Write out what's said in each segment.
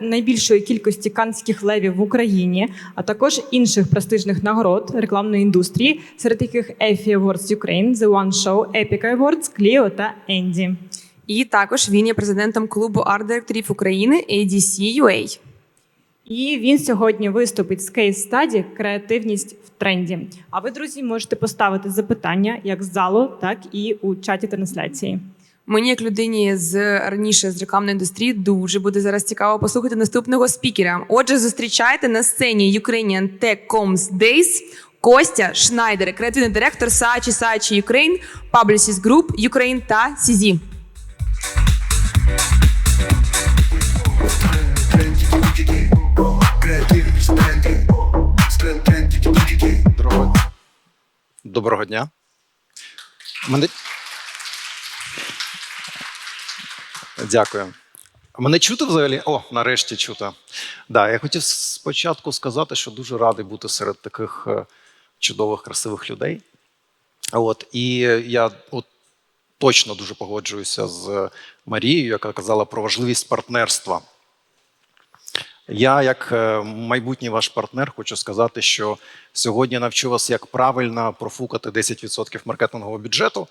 найбільшої кількості канських левів в Україні, а також інших престижних нагород рекламної індустрії, серед яких Effie Awards Ukraine, The One Show, Epic Awards, Clio та Енді. І також він є президентом клубу арт-директорів України ADC UA. І він сьогодні виступить з кейс стаді Креативність в тренді. А ви, друзі, можете поставити запитання як з залу, так і у чаті трансляції. Мені, як людині з раніше з рекламної індустрії, дуже буде зараз цікаво послухати наступного спікера. Отже, зустрічайте на сцені Ukrainian Tech Coms Days Костя Шнайдер, креативний директор Сачі Сачі Ukraine, Publicis Group Ukraine та. Доброго, Доброго дня. Мене... Дякую. Мене чути взагалі? О, нарешті чути. Да, я хотів спочатку сказати, що дуже радий бути серед таких е, чудових, красивих людей. От, і я от, точно дуже погоджуюся з Марією, яка казала про важливість партнерства. Я, як е, майбутній ваш партнер, хочу сказати, що сьогодні навчу вас, як правильно профукати 10% маркетингового бюджету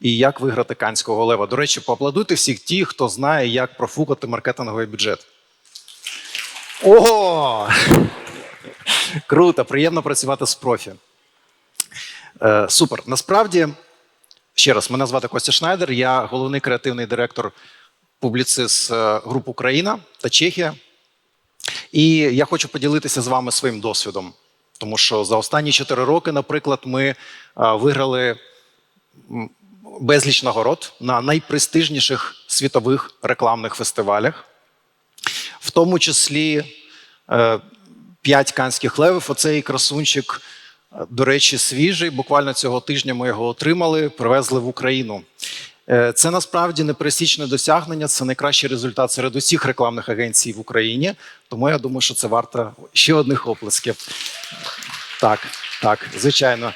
і як виграти канського лева. До речі, поаплодуйте всіх ті, хто знає, як профукати маркетинговий бюджет. Ого! Круто, приємно працювати з профі. Е, супер. Насправді, ще раз, мене звати Костя Шнайдер, я головний креативний директор публіцист е, груп Україна та Чехія. І я хочу поділитися з вами своїм досвідом, тому що за останні 4 роки, наприклад, ми е, виграли безліч нагород на найпрестижніших світових рекламних фестивалях, в тому числі е, 5 канських левів. Оцей красунчик, е, до речі, свіжий. Буквально цього тижня ми його отримали, привезли в Україну. Е, Це насправді непересічне досягнення. Це найкращий результат серед усіх рекламних агенцій в Україні. Тому я думаю, що це варто ще одних оплесків. Так, так, звичайно.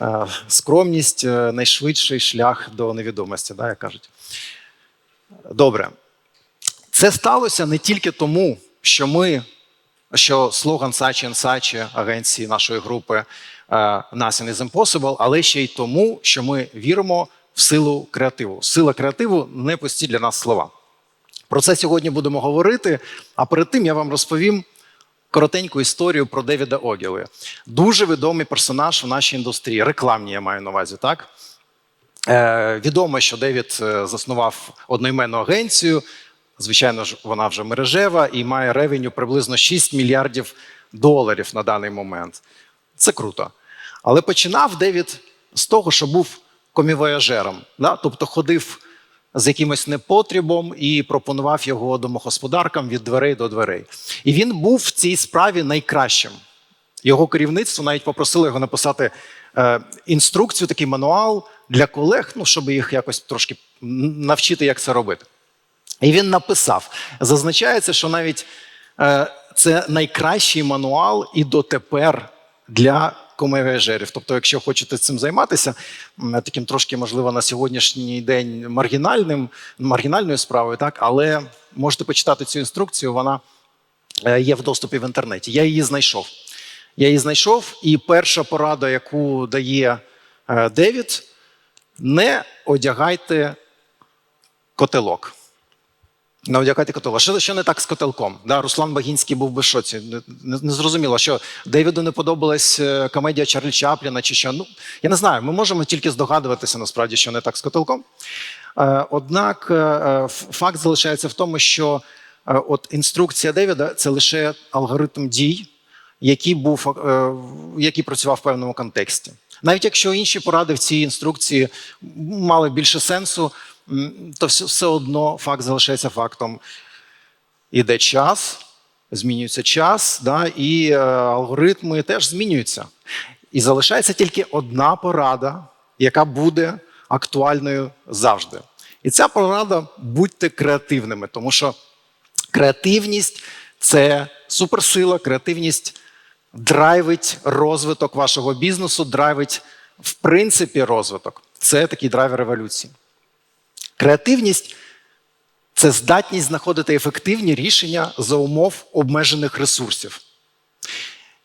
Е, Скромність е, найшвидший шлях до невідомості, да, як кажуть. Добре. Це сталося не тільки тому, що ми, що слоган Сачі Сачі агенції нашої групи е, Nothing is Impossible, але ще й тому, що ми віримо в силу креативу. Сила креативу не пусті для нас слова. Про це сьогодні будемо говорити. А перед тим я вам розповім коротеньку історію про Девіда Огіли. Дуже відомий персонаж в нашій індустрії, рекламній я маю на увазі, так? Е, відомо, що Девід е, заснував одноіменну агенцію. Звичайно ж, вона вже мережева і має ревеню приблизно 6 мільярдів доларів на даний момент. Це круто. Але починав Девід з того, що був комівояжером, да? тобто ходив з якимось непотрібом і пропонував його домогосподаркам від дверей до дверей. І він був в цій справі найкращим. Його керівництво навіть попросило його написати е, інструкцію, такий мануал для колег, ну, щоб їх якось трошки навчити, як це робити. І він написав: зазначається, що навіть е, це найкращий мануал і дотепер для комевежерів. Тобто, якщо хочете цим займатися, таким трошки, можливо, на сьогоднішній день маргінальним, маргінальною справою, так, але можете почитати цю інструкцію, вона е, є в доступі в інтернеті. Я її знайшов. Я її знайшов, і перша порада, яку дає е, Девід, не одягайте котелок. Не одягайте котелок. Що, що не так з котелком? Да, Руслан Багінський був би в шоці. Не, не, зрозуміло, що Девіду не подобалась е, комедія Чарлі Чапліна чи що. Ну, я не знаю, ми можемо тільки здогадуватися насправді, що не так з котелком. Е, однак е, факт залишається в тому, що от інструкція Девіда це лише алгоритм дій, який був який працював в певному контексті. Навіть якщо інші поради в цій інструкції мали більше сенсу, то все, одно факт залишається фактом. Іде час, змінюється час, да, і е, алгоритми теж змінюються. І залишається тільки одна порада, яка буде актуальною завжди. І ця порада будьте креативними, тому що креативність це суперсила, креативність драйвить розвиток вашого бізнесу, драйвить в принципі розвиток. Це такий драйвер революції. Креативність це здатність знаходити ефективні рішення за умов обмежених ресурсів.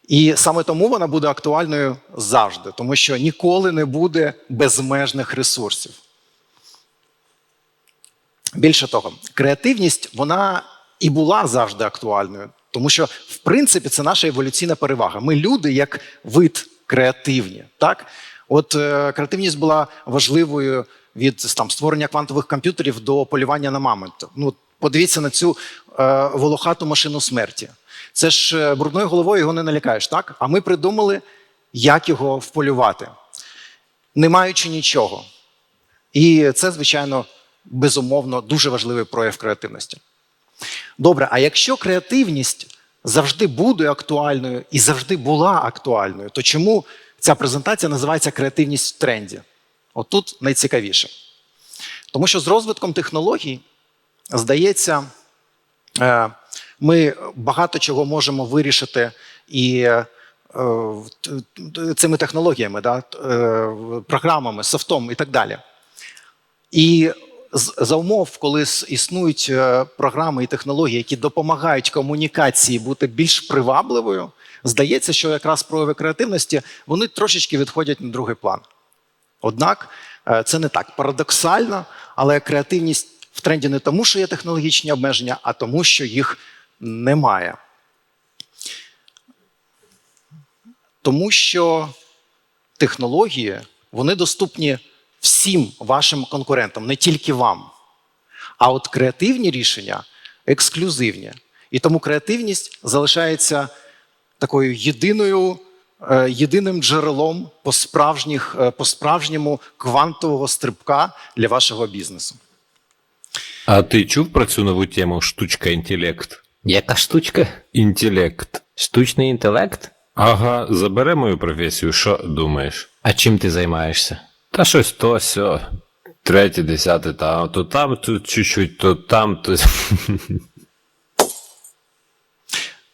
І саме тому вона буде актуальною завжди, тому що ніколи не буде безмежних ресурсів. Більше того, креативність вона і була завжди актуальною, тому що, в принципі, це наша еволюційна перевага. Ми люди, як вид креативні. Так? От е, креативність була важливою від там, створення квантових комп'ютерів до полювання на мамонтів. Ну, подивіться на цю е, волохату машину смерті. Це ж е, брудною головою його не налякаєш, так? А ми придумали, як його вполювати, не маючи нічого. І це, звичайно, безумовно дуже важливий прояв креативності. Добре, а якщо креативність завжди буде актуальною і завжди була актуальною, то чому ця презентація називається креативність в тренді? Отут найцікавіше. Тому що з розвитком технологій, здається, е, ми багато чого можемо вирішити і е, цими технологіями, да, е, програмами, софтом і так далі. І за умов, коли існують програми і технології, які допомагають комунікації бути більш привабливою, здається, що якраз прояви креативності вони трошечки відходять на другий план. Однак е, це не так парадоксально, але креативність в тренді не тому, що є технологічні обмеження, а тому, що їх немає. Тому що технології вони доступні всім вашим конкурентам, не тільки вам. А от креативні рішення ексклюзивні. І тому креативність залишається такою єдиною, єдиним джерелом по, справжніх, е, по справжньому квантового стрибка для вашого бізнесу. А ти чув про цю нову тему штучка інтелект? Яка штучка? Інтелект. Штучний інтелект? Ага, забере мою професію, що думаєш? А чим ти займаєшся? Та щось то сьо. Третє, десяте, та то там, то чуть-чуть, то там, то.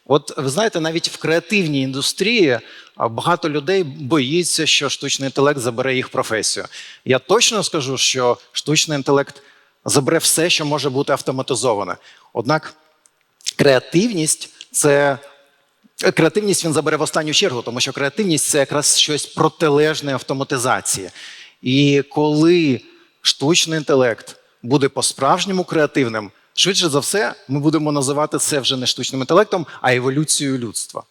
От ви знаєте, навіть в креативній індустрії багато людей боїться, що штучний інтелект забере їх професію. Я точно скажу, що штучний інтелект забере все, що може бути автоматизоване. Однак креативність це. Креативність він забере в останню чергу, тому що креативність це якраз щось протилежне автоматизації. І коли штучний інтелект буде по-справжньому креативним, швидше за все, ми будемо називати це вже не штучним інтелектом, а еволюцією людства.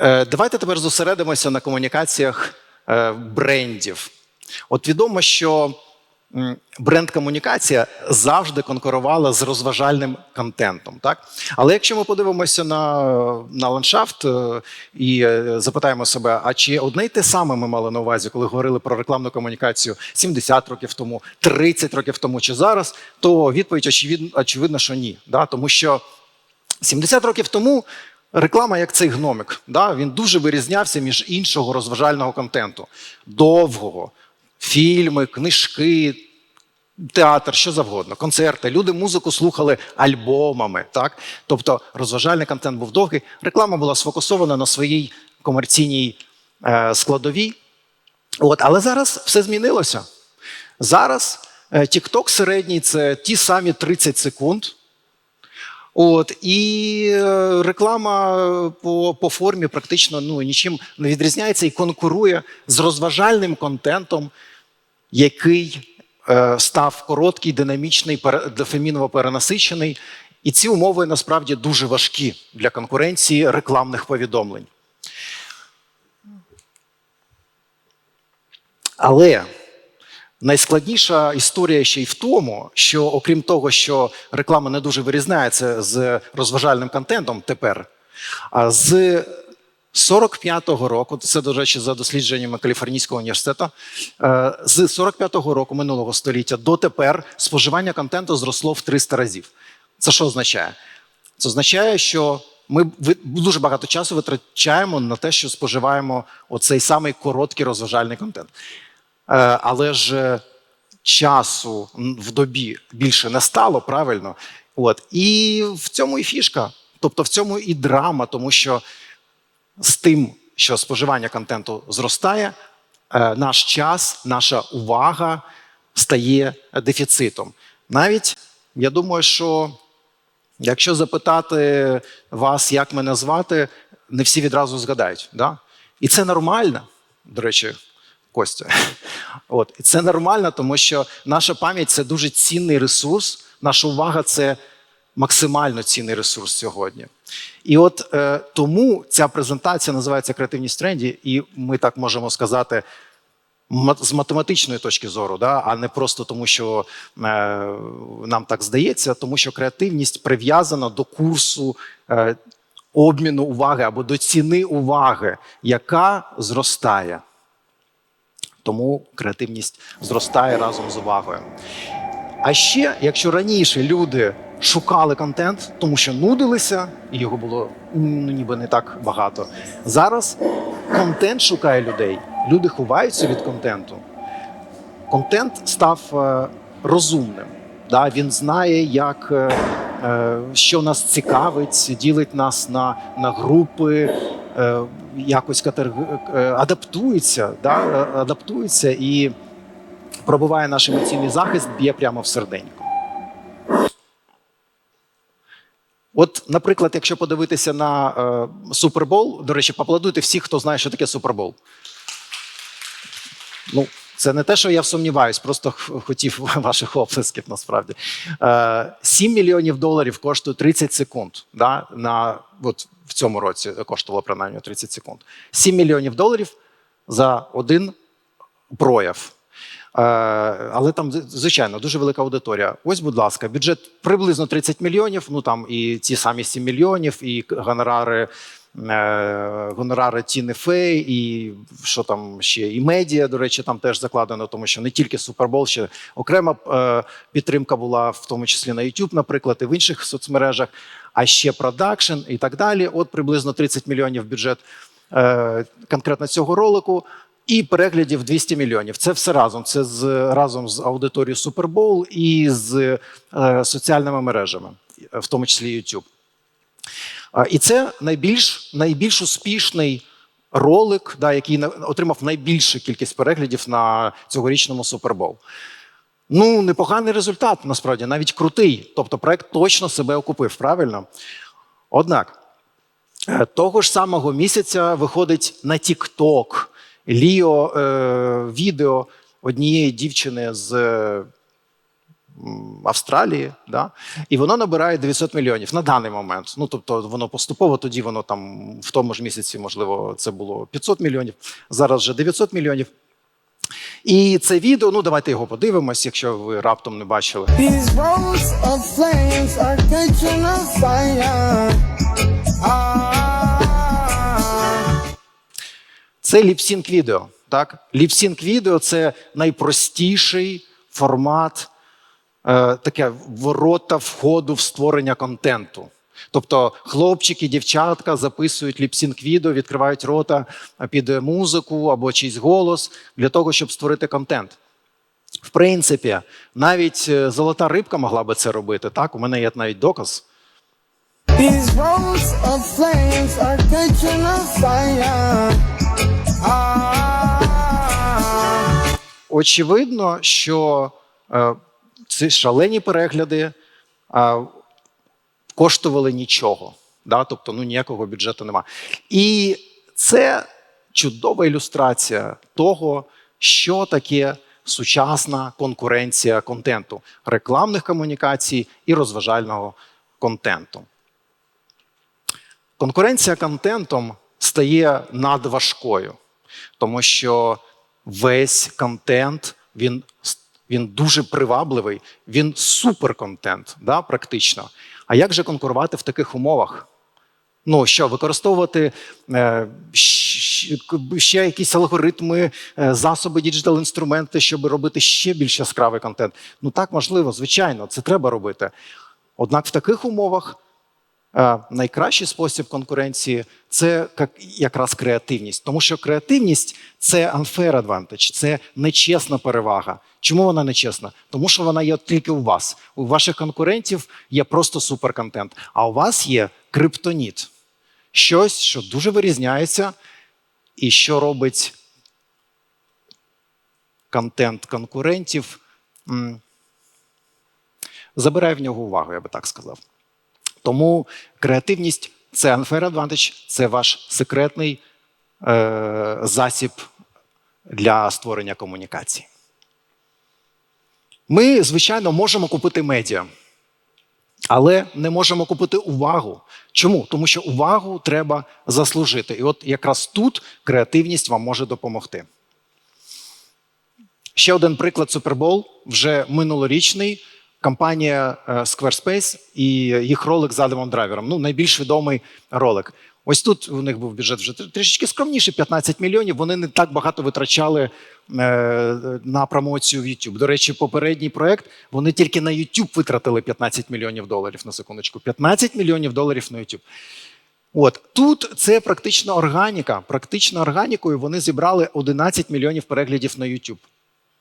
Е, Давайте тепер зосередимося на комунікаціях е, брендів. От відомо, що бренд-комунікація завжди конкурувала з розважальним контентом. Так? Але якщо ми подивимося на, на ландшафт е, і запитаємо себе, а чи одне й те саме ми мали на увазі, коли говорили про рекламну комунікацію 70 років тому, 30 років тому чи зараз, то відповідь очевидно, очевидно що ні. Да? Тому що 70 років тому реклама як цей гномик. Да? Він дуже вирізнявся між іншого розважального контенту. Довгого. Фільми, книжки, театр, що завгодно, концерти. Люди музику слухали альбомами. Так? Тобто розважальний контент був довгий. Реклама була сфокусована на своїй комерційній е, складовій. От, але зараз все змінилося. Зараз е, TikTok середній це ті самі 30 секунд. От, і е, реклама по, по формі практично ну, нічим не відрізняється і конкурує з розважальним контентом, який е, став короткий, динамічний, дофаміново перенасичений. І ці умови насправді дуже важкі для конкуренції рекламних повідомлень. Але найскладніша історія ще й в тому, що окрім того, що реклама не дуже вирізняється з розважальним контентом тепер, а з 45-го року, це, до речі, за дослідженнями Каліфорнійського університету, е, з 45-го року минулого століття дотепер споживання контенту зросло в 300 разів. Це що означає? Це означає, що ми дуже багато часу витрачаємо на те, що споживаємо оцей самий короткий розважальний контент. Е, Але ж е, часу в добі більше не стало, правильно? От. І в цьому і фішка. Тобто в цьому і драма, тому що з тим, що споживання контенту зростає, е, наш час, наша увага стає дефіцитом. Навіть я думаю, що якщо запитати вас, як мене звати, не всі відразу згадають. Да? І це нормально, до речі, Костя. От. І це нормально, тому що наша пам'ять це дуже цінний ресурс, наша увага це максимально цінний ресурс сьогодні. І от е, тому ця презентація називається Креативність тренді, і ми так можемо сказати. З математичної точки зору, да, а не просто тому, що е, нам так здається, тому що креативність прив'язана до курсу е, обміну уваги або до ціни уваги, яка зростає. Тому креативність зростає разом з увагою. А ще, якщо раніше люди шукали контент, тому що нудилися, і його було ну, ніби не так багато. Зараз контент шукає людей. Люди ховаються від контенту. Контент став е, розумним. Да? Він знає, як, е, е, що нас цікавить, ділить нас на, на групи, якось катер- е, адаптується, да? е, адаптується і пробиває наш емоційний захист, б'є прямо в серденько. От, наприклад, якщо подивитися на е, Супербол, до речі, поаплодуйте всіх, хто знає, що таке Супербол. Ну, це не те, що я сумніваюсь, просто хотів ваших оплесків насправді. Е, 7 мільйонів доларів коштує 30 секунд. Да? На, от в цьому році коштувало принаймні 30 секунд. 7 мільйонів доларів за один прояв. Е, але там, звичайно, дуже велика аудиторія. Ось, будь ласка, бюджет приблизно 30 мільйонів. Ну там і ті самі 7 мільйонів, і гонорари, е, гонорари Тіни Фей, і що там ще, і медіа, до речі, там теж закладено, тому що не тільки Супербол, ще окрема е, підтримка була, в тому числі на YouTube, наприклад, і в інших соцмережах, а ще продакшн і так далі. От приблизно 30 мільйонів бюджет е, конкретно цього ролику. І переглядів 200 мільйонів. Це все разом. Це з разом з аудиторією Супербоул і з е, соціальними мережами, в тому числі YouTube. І це найбільш, найбільш успішний ролик, да, який отримав найбільшу кількість переглядів на цьогорічному Супербол. Ну, непоганий результат, насправді, навіть крутий. Тобто, проект точно себе окупив, правильно? Однак, Е, Того ж самого місяця виходить на TikTok Ліо е, відео однієї дівчини з Австралії, да? і воно набирає 900 мільйонів на даний момент. Ну тобто воно поступово, тоді воно там в тому ж місяці, можливо, це було 500 мільйонів, зараз вже 900 мільйонів. І це відео, ну давайте його подивимось, якщо ви раптом не бачили. Ah. Це ліпсінк відео. Так? Ліпсінк відео це найпростіший формат, таке ворота входу в створення контенту. Тобто хлопчики, дівчатка записують ліпсінк відео, відкривають рота під музику або чийсь голос для того, щоб створити контент. В принципі, навіть е, золота рибка могла би це робити. Так, у мене є навіть доказ. These roads of flames are catching on fire. Ah. очевидно, що е, ці шалені перегляди е, коштували нічого. Да? Тобто ну, ніякого бюджету нема. І це чудова ілюстрація того, що таке сучасна конкуренція контенту, рекламних комунікацій і розважального контенту. Конкуренція контентом стає надважкою, тому що весь контент він, він дуже привабливий, він суперконтент, да, практично. А як же конкурувати в таких умовах? Ну що, використовувати е, ще якісь алгоритми, е, засоби, діджитал-інструменти, щоб робити ще більш яскравий контент? Ну так, можливо, звичайно, це треба робити. Однак в таких умовах найкращий спосіб конкуренції це якраз креативність, тому що креативність це unfair advantage, це нечесна перевага. Чому вона нечесна? Тому що вона є тільки у вас. У ваших конкурентів є просто суперконтент, а у вас є криптоніт. Щось, що дуже вирізняється, і що робить контент конкурентів забирає в нього увагу, я би так сказав. Тому креативність це unfair advantage, це ваш секретний е, засіб для створення комунікації. Ми, звичайно, можемо купити медіа, але не можемо купити увагу. Чому? Тому що увагу треба заслужити. І от якраз тут креативність вам може допомогти. Ще один приклад Супербол вже минулорічний. Компанія е, Squarespace і їх ролик з Адамом Драйвером. Ну, найбільш відомий ролик. Ось тут у них був бюджет вже трішечки скромніший, 15 мільйонів. Вони не так багато витрачали е, на промоцію в YouTube. До речі, попередній проект вони тільки на YouTube витратили 15 мільйонів доларів на секундочку. 15 мільйонів доларів на YouTube. От тут це практично органіка. Практично органікою вони зібрали 11 мільйонів переглядів на YouTube.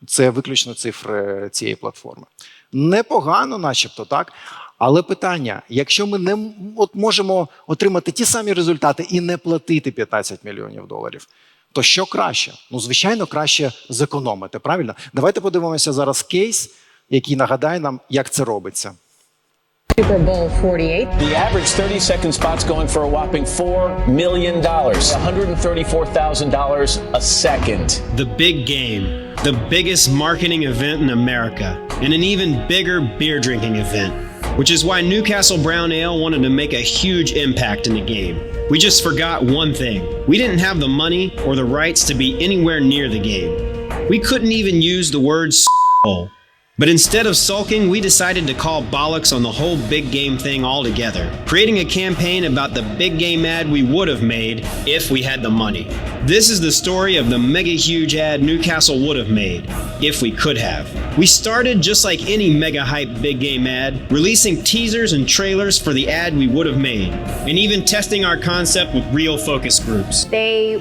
Це виключно цифри цієї платформи. Непогано, начебто, так. Але питання: якщо ми не от можемо отримати ті самі результати і не платити 15 мільйонів доларів, то що краще? Ну, звичайно, краще зекономити. Правильно? Давайте подивимося зараз кейс, який нагадає нам, як це робиться. Super Bowl 48. The average 30 second spot's going for a whopping $4 million, $134,000 a second. The big game, the biggest marketing event in America, and an even bigger beer drinking event, which is why Newcastle Brown Ale wanted to make a huge impact in the game. We just forgot one thing we didn't have the money or the rights to be anywhere near the game. We couldn't even use the words bowl. But instead of sulking, we decided to call bollocks on the whole big game thing altogether, creating a campaign about the big game ad we would have made if we had the money. This is the story of the mega huge ad Newcastle would have made if we could have. We started just like any mega hype big game ad, releasing teasers and trailers for the ad we would have made, and even testing our concept with real focus groups. They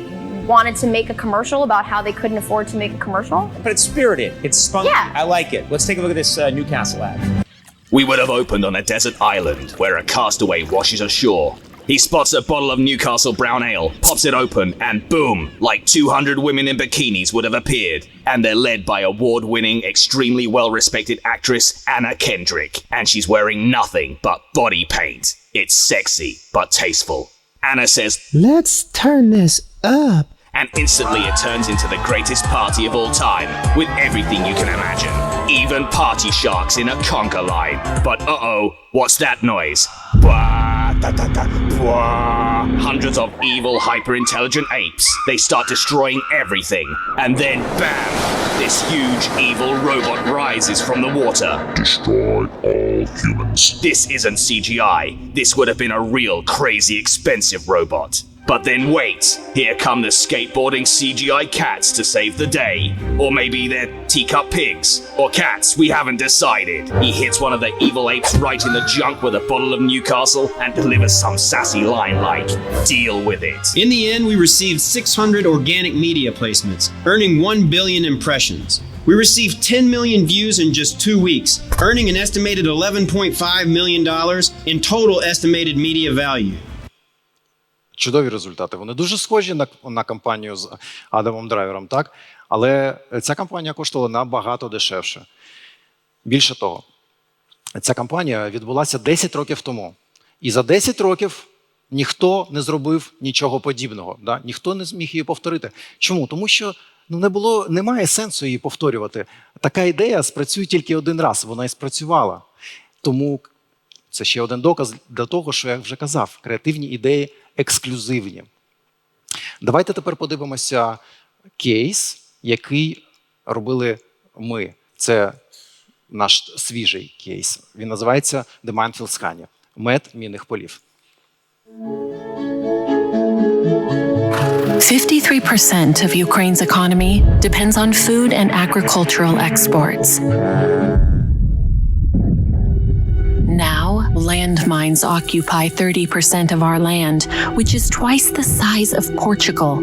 wanted to make a commercial about how they couldn't afford to make a commercial. But it's spirited, it's spunky. Yeah. I like it. Let's take a look at this uh, Newcastle ad. We would have opened on a desert island where a castaway washes ashore. He spots a bottle of Newcastle Brown Ale, pops it open, and boom, like 200 women in bikinis would have appeared. And they're led by award winning, extremely well respected actress Anna Kendrick. And she's wearing nothing but body paint. It's sexy, but tasteful. Anna says, Let's turn this up. And instantly it turns into the greatest party of all time, with everything you can imagine. Even party sharks in a conga line. But uh oh, what's that noise? Bwah, da, da, da, bwah. Hundreds of evil, hyper intelligent apes. They start destroying everything. And then, bam! This huge, evil robot rises from the water. Destroy all humans. This isn't CGI. This would have been a real, crazy, expensive robot. But then wait, here come the skateboarding CGI cats to save the day. Or maybe they're teacup pigs. Or cats, we haven't decided. He hits one of the evil apes right in the junk with a bottle of Newcastle and delivers some sassy line like, deal with it. In the end, we received 600 organic media placements, earning 1 billion impressions. We received 10 million views in just two weeks, earning an estimated $11.5 million in total estimated media value. Чудові результати. Вони дуже схожі на, на кампанію з Адамом Драйвером, так? Але ця кампанія коштувала набагато дешевше. Більше того, ця кампанія відбулася 10 років тому. І за 10 років ніхто не зробив нічого подібного. Да? Ніхто не зміг її повторити. Чому? Тому що ну, не було, немає сенсу її повторювати. Така ідея спрацює тільки один раз, вона і спрацювала. Тому це ще один доказ для того, що я вже казав: креативні ідеї ексклюзивні. Давайте тепер подивимося кейс, який робили ми. Це наш свіжий кейс. Він називається The Minefield Honey. Мед мінних полів. 53% of Ukraine's economy depends on food and agricultural exports. Landmines occupy 30% of our land, which is twice the size of Portugal.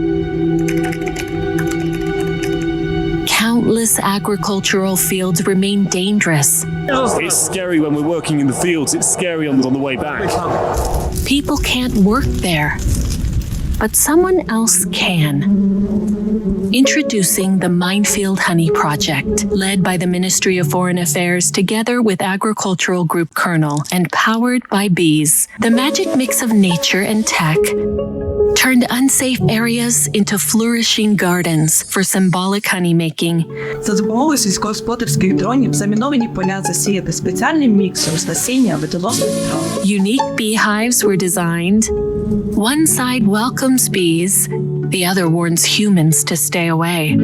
Countless agricultural fields remain dangerous. It's scary when we're working in the fields, it's scary on, on the way back. People can't work there, but someone else can. Introducing the Minefield Honey Project, led by the Ministry of Foreign Affairs together with Agricultural Group Kernel and powered by bees. The magic mix of nature and tech turned unsafe areas into flourishing gardens for symbolic honey making. За допомогою сільськогосподарських дронів заміновані поля засіяти спеціальним міксом з насіння видоносних трав. Unique beehives were designed. One side welcomes bees, the other warns humans to stay away.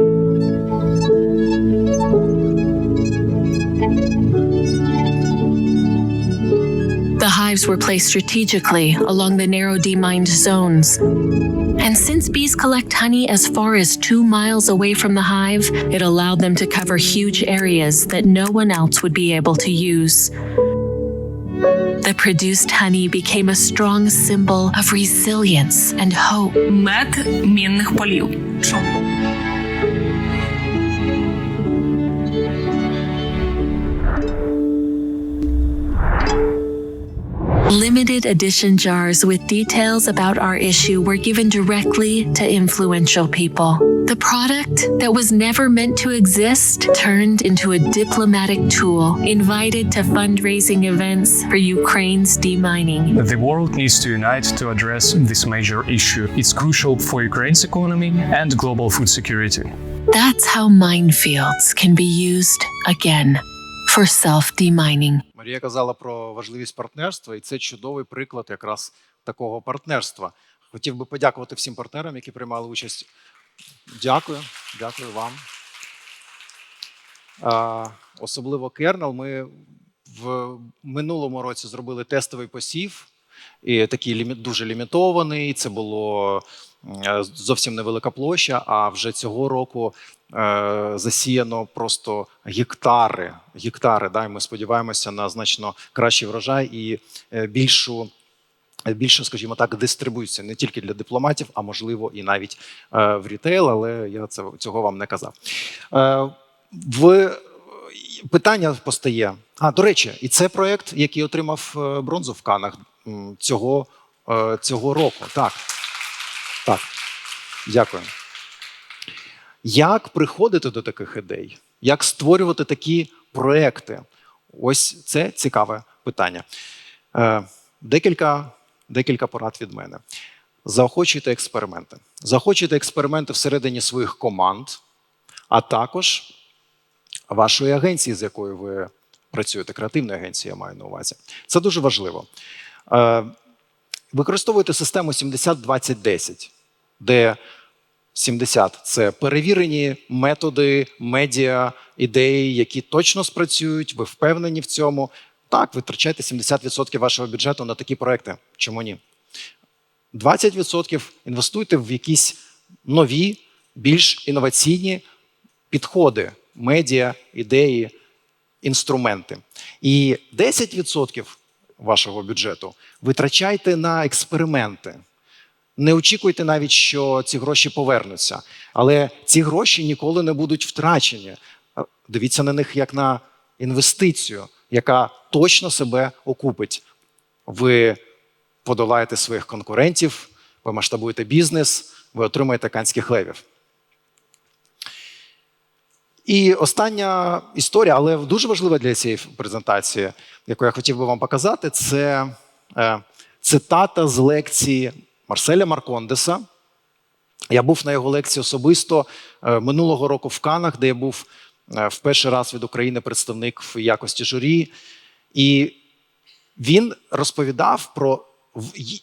The hives were placed strategically along the narrow demined zones. And since bees collect honey as far as two miles away from the hive, it allowed them to cover huge areas that no one else would be able to use. The produced honey became a strong symbol of resilience and hope. Мед мінних полів. Limited edition jars with details about our issue were given directly to influential people. The product that was never meant to exist turned into a diplomatic tool invited to fundraising events for Ukraine's demining. The world needs to unite to address this major issue. It's crucial for Ukraine's economy and global food security. That's how minefields can be used again for self demining. Марія казала про важливість партнерства, і це чудовий приклад якраз такого партнерства. Хотів би подякувати всім партнерам, які приймали участь. Дякую, дякую вам. Особливо Кернел. Ми в минулому році зробили тестовий посів, і такий дуже лімітований. Це було зовсім невелика площа. А вже цього року засіяно просто гектари. Гектари. Да, і ми сподіваємося на значно кращий врожай і е, більшу. Більше, скажімо так, дистрибуцію не тільки для дипломатів, а можливо і навіть е, в рітейл, але я це, цього вам не казав. Е, в питання постає. А, до речі, і це проєкт, який отримав е, бронзу в Канах цього, е, цього року. Так. Так. Дякую. Як приходити до таких ідей? Як створювати такі проекти? Ось це цікаве питання. Е, декілька, декілька порад від мене. Заохочуйте експерименти. Заохочуйте експерименти всередині своїх команд, а також вашої агенції, з якою ви працюєте, креативної агенції, я маю на увазі. Це дуже важливо. Е, Використовуйте систему 70-20-10, де 70 це перевірені методи, медіа, ідеї, які точно спрацюють, ви впевнені в цьому. Так, витрачайте 70% вашого бюджету на такі проекти. Чому ні? 20% інвестуйте в якісь нові, більш інноваційні підходи, медіа, ідеї, інструменти. І 10% вашого бюджету витрачайте на експерименти. Не очікуйте навіть, що ці гроші повернуться, але ці гроші ніколи не будуть втрачені. Дивіться на них як на інвестицію, яка точно себе окупить. Ви подолаєте своїх конкурентів, ви масштабуєте бізнес, ви отримаєте канських левів. І остання історія, але дуже важлива для цієї презентації, яку я хотів би вам показати, це е, цитата з лекції Марселя Маркондеса. Я був на його лекції особисто е, минулого року в Канах, де я був е, в перший раз від України представник в якості журі. І він розповідав про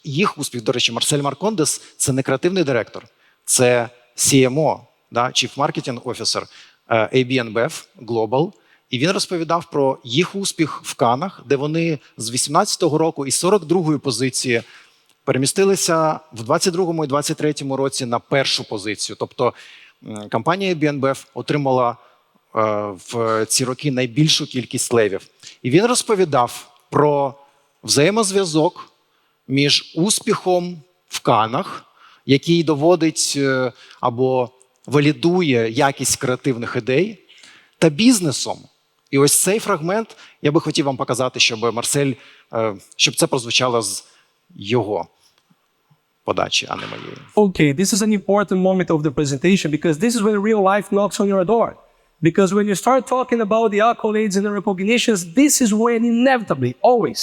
їх успіх. До речі, Марсель Маркондес це не креативний директор, це CMO, да, Chief Marketing Officer е, AB Global. І він розповідав про їх успіх в Канах, де вони з 18-го року із 42-ї позиції перемістилися в 22-му і 23-му році на першу позицію. Тобто компанія BNBF отримала е, в ці роки найбільшу кількість левів. І він розповідав про взаємозв'язок між успіхом в Канах, який доводить е, або валідує якість креативних ідей, та бізнесом. І ось цей фрагмент я би хотів вам показати, щоб Марсель, е, щоб це прозвучало з його подачі, а не моєї. Okay, this is an important moment of the presentation because this is when real life knocks on your door. Because when you start talking about the accolades and the recognitions, this is when inevitably, always,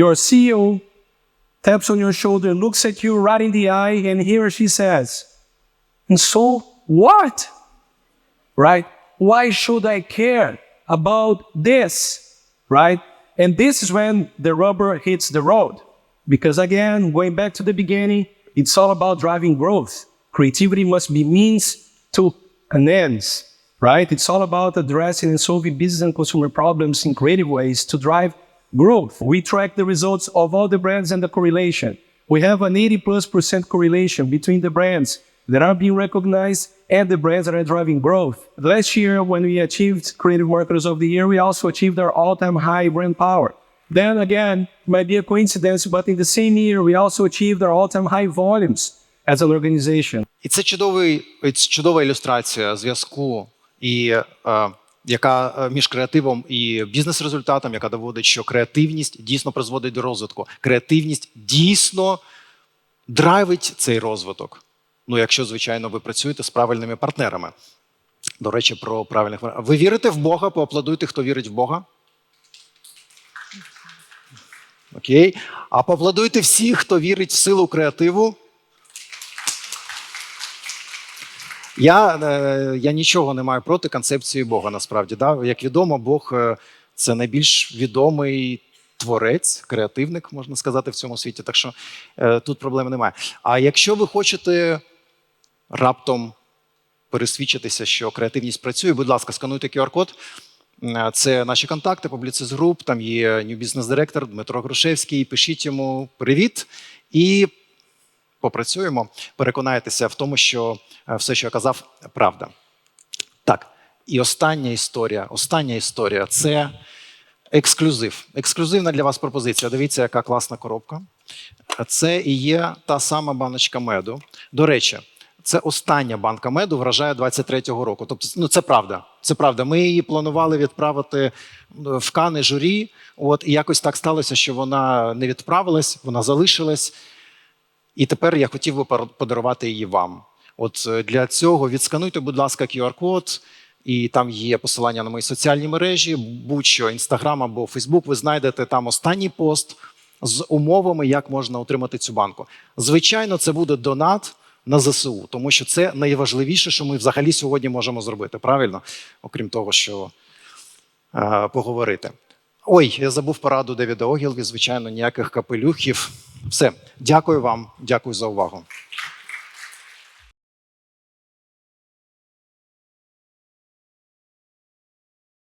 your CEO taps on your shoulder, looks at you right in the eye, and he or she says, And so what? Right? Why should I care about this? Right? And this is when the rubber hits the road. Because again, going back to the beginning, it's all about driving growth. Creativity must be means to an ends, right? It's all about addressing and solving business and consumer problems in creative ways to drive growth. We track the results of all the brands and the correlation. We have an 80 plus percent correlation between the brands that are being recognized and the brands that are driving growth. Last year, when we achieved Creative Marketers of the Year, we also achieved our all-time high brand power. Then again, might be a coincidence, but in the same year, we also achieved our all-time high volumes as an organization. І це чудовий, це чудова ілюстрація зв'язку, і, е, яка е, між креативом і бізнес-результатом, яка доводить, що креативність дійсно призводить до розвитку. Креативність дійсно драйвить цей розвиток. Ну, якщо, звичайно, ви працюєте з правильними партнерами. До речі, про правильних Ви вірите в Бога? Поаплодуйте, хто вірить в Бога. Окей. А поаплодуйте всіх, хто вірить в силу креативу. Я, е, я нічого не маю проти концепції Бога, насправді. Да? Як відомо, Бог е, це найбільш відомий творець, креативник, можна сказати, в цьому світі. Так що е, тут проблем немає. А якщо ви хочете раптом пересвідчитися, що креативність працює, будь ласка, скануйте QR-код. Е, Це наші контакти, Publicis Group, там є New Business Director Дмитро Грушевський. Пишіть йому привіт і попрацюємо. Переконайтеся в тому, що е, все, що я казав, правда. Так, і остання історія. Остання історія це ексклюзив. Ексклюзивна для вас пропозиція. Дивіться, яка класна коробка. Це і є та сама баночка меду. До речі, це остання банка меду вражає 23-го року. Тобто, ну це правда. Це правда. Ми її планували відправити в Кани журі. От і якось так сталося, що вона не відправилась, вона залишилась. І тепер я хотів би подарувати її вам. От е, для цього відскануйте, будь ласка, QR-код, і там є посилання на мої соціальні мережі, будь-що Інстаграм або Фейсбук. Ви знайдете там останній пост з умовами, як можна отримати цю банку. Звичайно, це буде донат на ЗСУ, тому що це найважливіше, що ми взагалі сьогодні можемо зробити. Правильно, окрім того, що е, поговорити. Ой, я забув пораду Девіда Огілві, звичайно, ніяких капелюхів. Все, дякую вам, дякую за увагу.